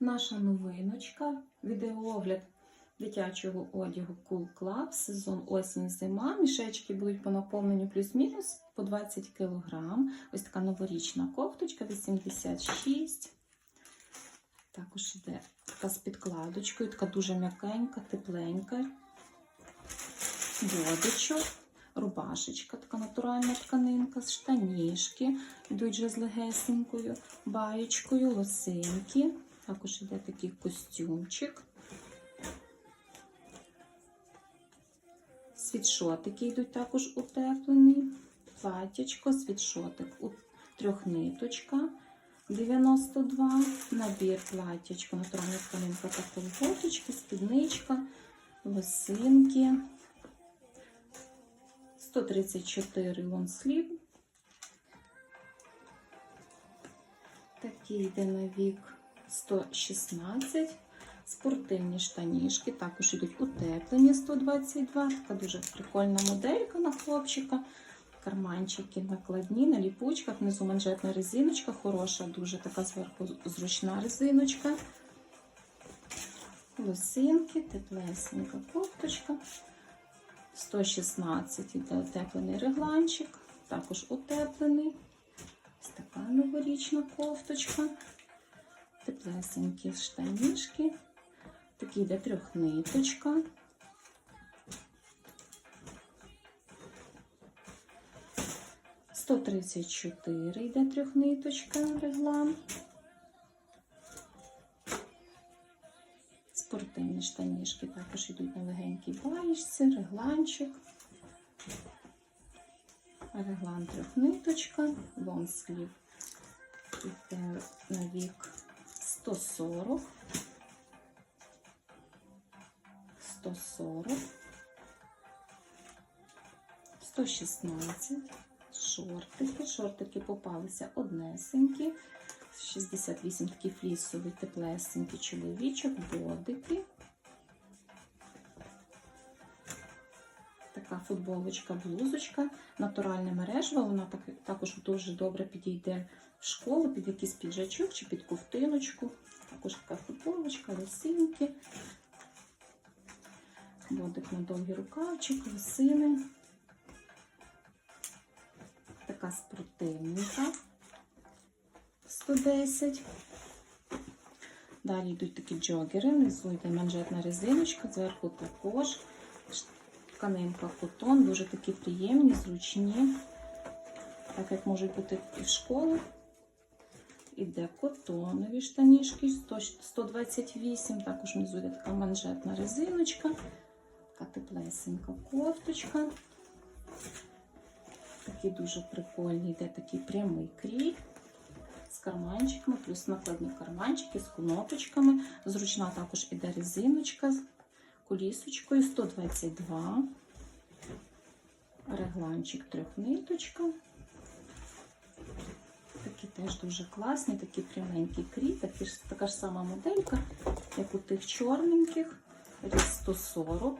наша новиночка, відеоогляд дитячого одягу Cool Club, сезон осінь-зима. Мішечки будуть по наповненню плюс-мінус по 20 кг. Ось така новорічна кофточка 86. Також йде така з підкладочкою, така дуже м'якенька, тепленька. Водичок, рубашечка, така натуральна тканинка, штанішки, йдуть вже з легесенькою, баєчкою, лосинки. Також йде такий костюмчик. Світшотики йдуть також утеплені. Платячко, світшотик у трьохниточка 92. Набір платячко, натуральна тканинка та колготочки, спідничка, лосинки. 134 лонслів. Такий йде на вік 116. Спортивні штанішки, також йдуть утеплені 122. Така дуже прикольна моделька на хлопчика. Карманчики накладні, на ліпучках, внизу манжетна резиночка, хороша, дуже така зверху зручна резиночка. Лосинки, теплесенька кофточка. 116 іде утеплений регланчик, також утеплений. Ось така новорічна кофточка. Теплесенькі штанішки. Такий йде трьохниточка. Сто тридцять чотири йде трьохниточка реглан. Спортивні штанішки також йдуть на легенькій баєчці, регланчик. Реглан трьохниточка, лонслів йде на вік 140. 140, 116, шортики. Шортики попалися однесенькі. 68 такі флісові, теплесенький чоловічок, бодики. Така футболочка, блузочка, натуральне мережево, вона так, також дуже добре підійде в школу, під якийсь піджачок чи під ковтиночку. Також така футболочка, лосинки. Бодик на довгі рукавчик, лосини. Така спортивненька. 110. Далі йдуть такі джогери, внизу йде манжетна резиночка, зверху також. Тканинка котон, дуже такі приємні, зручні, так як можуть бути і в школу. Іде котонові штанішки 128, також внизу йде така манжетна резиночка, така теплесенька кофточка. Такий дуже прикольний, йде такий прямий крій з карманчиками, плюс накладні карманчики з кнопочками. Зручна також іде резиночка колісочкою 122. Регланчик трьохниточка. Такі теж дуже класні, такі пряменький крій, такі ж, така ж сама моделька, як у тих чорненьких. Різ 140.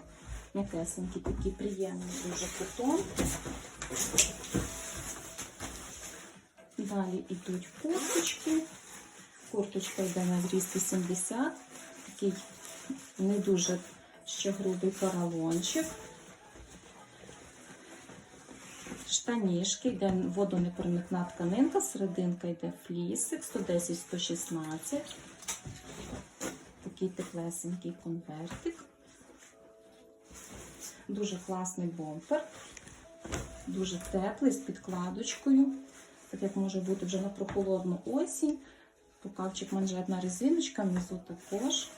М'якесенький, такий приємний дуже кутон. Далі йдуть курточки. Курточка йде на 270, такий не дуже ще грубий поролончик. Штанішки, йде водонепроникна тканинка, серединка йде флісик, 110-116. Такий теплесенький конвертик. Дуже класний бомпер, дуже теплий з підкладочкою так як може бути вже на прохолодну осінь. Рукавчик манжетна резиночка, внизу також.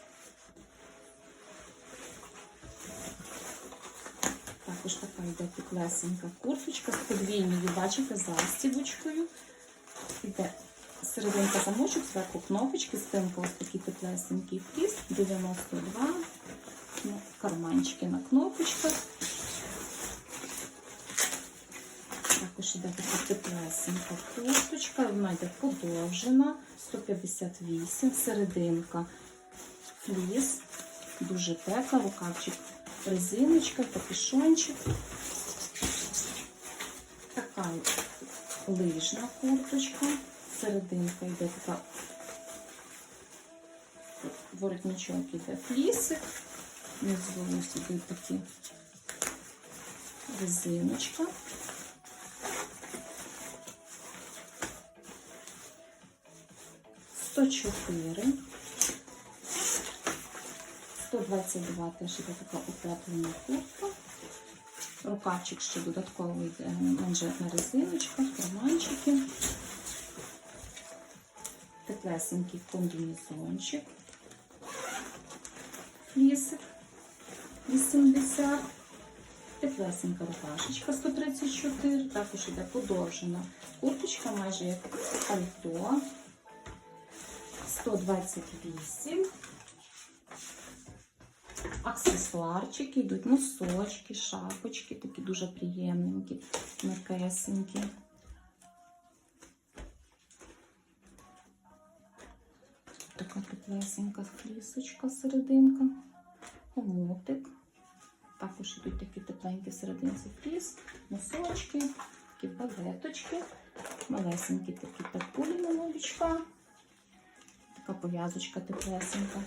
Також така йде піклесенька курточка з подвійною, бачите, застібочкою. Іде серединка замочок, зверху кнопочки, спинка ось такий теплесенький фліс, 92, ну, карманчики на кнопочках. Також іде така теплесенька курточка, вона йде подовжена, 158, серединка фліс, дуже тепла, рукавчик, резиночка, капюшончик. Така лижна курточка, серединка йде така воротничок іде флісик. Внизу ідуть такі резиночка. Сто чотири. 122 теж іде така утеплена куртка. Рукавчик ще додатковий йде манжетна резиночка, карманчики. Теплесенький комбінезончик. Флісик 80. Теплесенька рубашечка 134. Також іде подовжена курточка, майже як пальто. 128. Аксесуарчики йдуть, носочки, шапочки, такі дуже приємненькі, м'якесенькі. Така теплесенька флісочка серединка, хомутик. Також йдуть такі тепленькі серединці фліс, носочки, такі балеточки, малесенькі такі такулі на новічка. Така пов'язочка теплесенька.